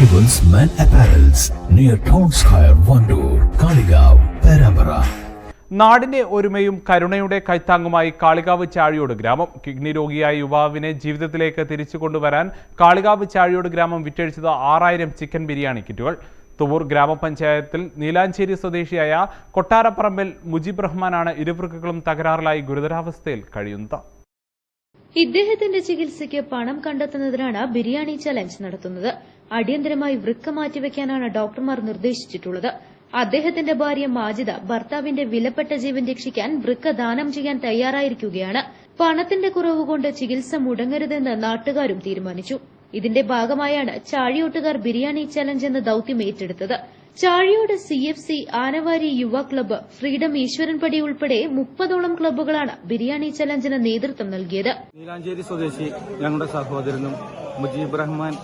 Arrivals Men Apparels near Town Square, Vandoor, Kaligav, Perambara. നാടിന്റെ ഒരുമയും കരുണയുടെ കൈത്താങ്ങുമായി കാളികാവ് ചാഴിയോട് ഗ്രാമം. കിഡ്നി രോഗിയായ യുവാവിനെ ജീവിതത്തിലേക്ക് തിരിച്ചു കൊണ്ടുവരാൻ കാളികാവ് ചാഴിയോട് ഗ്രാമം വിറ്റഴിച്ചത് ആറായിരം ചിക്കൻ ബിരിയാണി കിറ്റുകൾ. തുവൂർ ഗ്രാമപഞ്ചായത്തിൽ നീലാഞ്ചേരി സ്വദേശിയായ കൊട്ടാരപ്പറമ്പിൽ മുജീബ് റഹ്മാനാണ് ഇരുവൃക്കുകളും തകരാറിലായി ഗുരുതരാവസ്ഥയിൽ കഴിയുന്നത്. ഇദ്ദേഹത്തിന്റെ ചികിത്സയ്ക്ക് പണം കണ്ടെത്തുന്നതിനാണ് ബിരിയാണി ചലഞ്ച് നടത്തുന്നത്. അടിയന്തരമായി വൃക്ക മാറ്റിവെക്കാനാണ് ഡോക്ടർമാർ നിർദ്ദേശിച്ചിട്ടുള്ളത്. അദ്ദേഹത്തിന്റെ ഭാര്യ മാജിദ ഭർത്താവിന്റെ വിലപ്പെട്ട ജീവൻ രക്ഷിക്കാൻ വൃക്ക ദാനം ചെയ്യാൻ തയ്യാറായിരിക്കുകയാണ്. പണത്തിന്റെ കുറവുകൊണ്ട് ചികിത്സ മുടങ്ങരുതെന്ന് നാട്ടുകാരും തീരുമാനിച്ചു. ഇതിന്റെ ഭാഗമായാണ് ചാഴിയോട്ടുകാർ ബിരിയാണി ചലഞ്ച് എന്ന ദൌത്യം ഏറ്റെടുത്തത്. Chazhiyod C F C Anavari Yuva club freedom ഈശ്വരൻപടി ഉൾപ്പെടെ മുപ്പതോളം ക്ലബ്ബുകളാണ് ബിരിയാണി ചലഞ്ചിന് നേതൃത്വം നൽകിയത്. നീലാഞ്ചേരി സ്വദേശി ഞങ്ങളുടെ സഹോദരനും മുജീബ് റഹ്മാൻ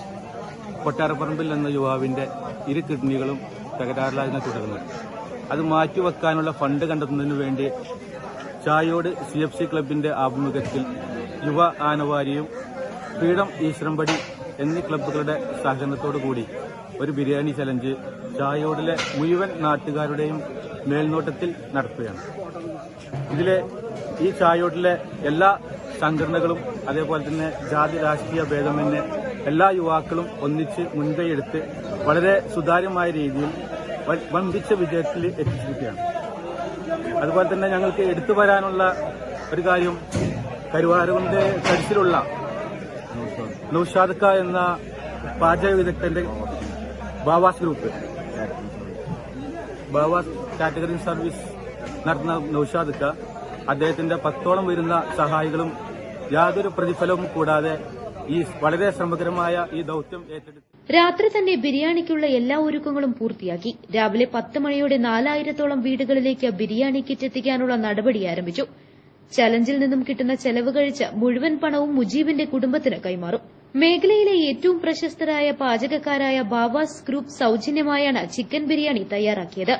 കൊട്ടാരപ്പറമ്പിൽ എന്ന യുവാവിന്റെ ഇരു കിഡ്നികളും തകരാറിലായതിനെ തുടർന്ന്. അത് മാറ്റിവെക്കാനുള്ള ഫണ്ട് കണ്ടെത്തുന്നതിന് വേണ്ടി ചായോട് സി എഫ് സി ക്ലബിന്റെ ആഭിമുഖ്യത്തിൽ യുവ ആനവാരിയും ഫ്രീഡം ഈശ്വരമ്പടി എന്നീ ക്ലബ്ബുകളുടെ സഹകരണത്തോടു കൂടി ഒരു ബിരിയാണി ചലഞ്ച് ചായോടിലെ മുഴുവൻ നാട്ടുകാരുടെയും മേൽനോട്ടത്തിൽ നടത്തുകയാണ്. ഇതിലെ ഈ ചായോട്ടിലെ എല്ലാ സംഘടനകളും അതേപോലെ തന്നെ ജാതി രാഷ്ട്രീയ ഭേദമന്യേ എല്ലാ യുവാക്കളും ഒന്നിച്ച് മുൻകൈയെടുത്ത് വളരെ സുതാര്യമായ രീതിയിൽ വമ്പിച്ച വിജയത്തിൽ എത്തിച്ചിരിക്കുകയാണ്. അതുപോലെ തന്നെ ഞങ്ങൾക്ക് എടുത്തു വരാനുള്ള ഒരു കാര്യം കരുവാരകുണ്ട് തരിശിലുള്ള നൌഷാദ്ക്ക എന്ന പാചക വിദഗ്ധന്റെ Bavas group Bavas category service നടത്തുന്ന നൌഷാദ്ക്ക അദ്ദേഹത്തിന്റെ പത്തോളം വരുന്ന സഹായികളും യാതൊരു പ്രതിഫലവും കൂടാതെ ഈ വളരെ ശ്രമകരമായ ഈ ദൌത്യം രാത്രി തന്നെ ബിരിയാണിക്കുള്ള എല്ലാ ഒരുക്കങ്ങളും പൂർത്തിയാക്കി. രാവിലെ പത്ത് മണിയോടെ നാലായിരത്തോളം വീടുകളിലേക്ക് ബിരിയാണി കിറ്റ് എത്തിക്കാനുള്ള നടപടി ആരംഭിച്ചു. ചലഞ്ചിൽ നിന്നും കിട്ടുന്ന ചെലവ് കഴിച്ച് മുഴുവൻ പണവും മുജീബിന്റെ കുടുംബത്തിന് കൈമാറും. മേഖലയിലെ ഏറ്റവും പ്രശസ്തരായ പാചകക്കാരായ ബാബാസ് ഗ്രൂപ്പ് സൌജന്യമായാണ് ചിക്കൻ ബിരിയാണി തയ്യാറാക്കിയത്.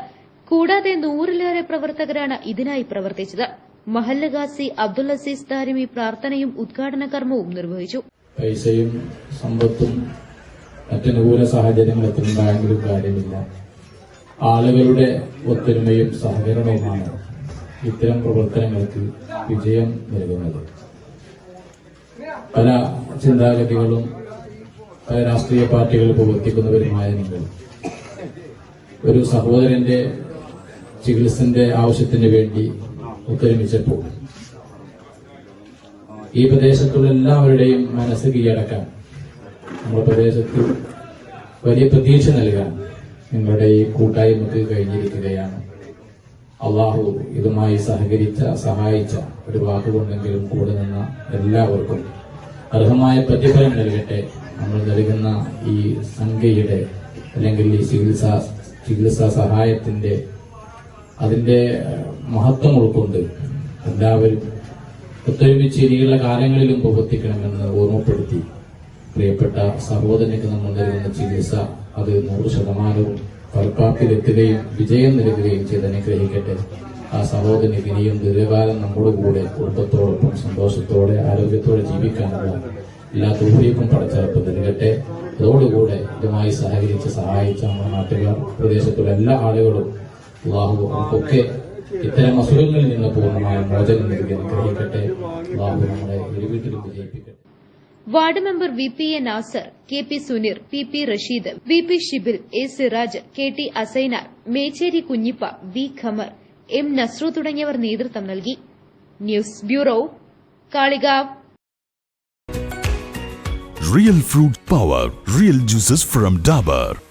കൂടാതെ നൂറിലേറെ പ്രവർത്തകരാണ് ഇതിനായി പ്രവർത്തിച്ചത്. മഹല്ലഗാസി അബ്ദുൽ അസീസ് താരിമി പ്രാർത്ഥനയും ഉദ്ഘാടന കർമ്മവും നിർവഹിച്ചു. പൈസയും സമ്പത്തും മറ്റനുകൂല സാഹചര്യങ്ങളൊക്കെ ഉണ്ടായെങ്കിലും കാര്യമില്ല. ആളുകളുടെ ഒത്തൊരുമയും സഹകരണവുമാണ് ഇത്തരം പ്രവർത്തനങ്ങൾക്ക് വിജയം നൽകുന്നത്. പല ചിന്താഗതികളും പല രാഷ്ട്രീയ പാർട്ടികൾ പ്രവർത്തിക്കുന്നവരുമായ നിങ്ങൾ ഒരു സഹോദരന്റെ ചികിത്സന്റെ ആവശ്യത്തിന് വേണ്ടി ഒത്തൊരുമിച്ചപ്പോൾ ഈ പ്രദേശത്തുള്ള എല്ലാവരുടെയും മനസ്സ് കീഴടക്കാൻ നമ്മുടെ പ്രദേശത്ത് വലിയ പ്രതീക്ഷ നൽകാൻ നിങ്ങളുടെ ഈ കൂട്ടായ്മക്ക് കഴിഞ്ഞിരിക്കുകയാണ്. അള്ളാഹു ഇതുമായി സഹകരിച്ച സഹായിച്ച ഒരു വാക്കുകൊണ്ടെങ്കിലും കൂടെ നിന്ന എല്ലാവർക്കും അർഹമായ പ്രതിഫലം നൽകട്ടെ. നമ്മൾ നൽകുന്ന ഈ സംഖ്യയുടെ അല്ലെങ്കിൽ ഈ ചികിത്സാ ചികിത്സാ സഹായത്തിന്റെ അതിന്റെ മഹത്വം ഉൾക്കൊണ്ട് എല്ലാവരും ഒത്തൊരുമിച്ച് ഇനിയുള്ള കാലങ്ങളിലും പ്രവർത്തിക്കണമെന്ന് ഓർമ്മപ്പെടുത്തി. പ്രിയപ്പെട്ട സഹോദരനക്ക് നമ്മൾ നൽകുന്ന ചികിത്സ അത് നൂറ് ശതമാനവും ഫലപ്രാപ്തിയിലെത്തുകയും വിജയം നൽകുകയും ചെയ്ത് അനുഗ്രഹിക്കട്ടെ. ആ സഹോദരന് ഇനിയും ദീർഘകാലം നമ്മുടെ കൂടെ കുടുംബത്തോടൊപ്പം സന്തോഷത്തോടെ ആരോഗ്യത്തോടെ ജീവിക്കാനുള്ള എല്ലാ തൂഫിയും പടച്ചിറപ്പ് നൽകട്ടെ. അതോടുകൂടെ ഇതുമായി സഹകരിച്ച് സഹായിച്ച നമ്മുടെ നാട്ടുകാർ പ്രദേശത്തുള്ള എല്ലാ ആളുകളും വിവാഹവും ഒക്കെ ഇത്തരം അസുഖങ്ങളിൽ നിന്ന് പൂർണമായ മോചനം നൽകി അനുഗ്രഹിക്കട്ടെ. Ward member V P A Nasar K P Suneer P P Rasheed V P Shibil A Siraj K T Assainar Mecheri Kunhippa V Khamar M Nasru തുടങ്ങിയവർ നേതൃത്വം നൽകി. News bureau Kalikavu. Real fruit power real juices from Dabur.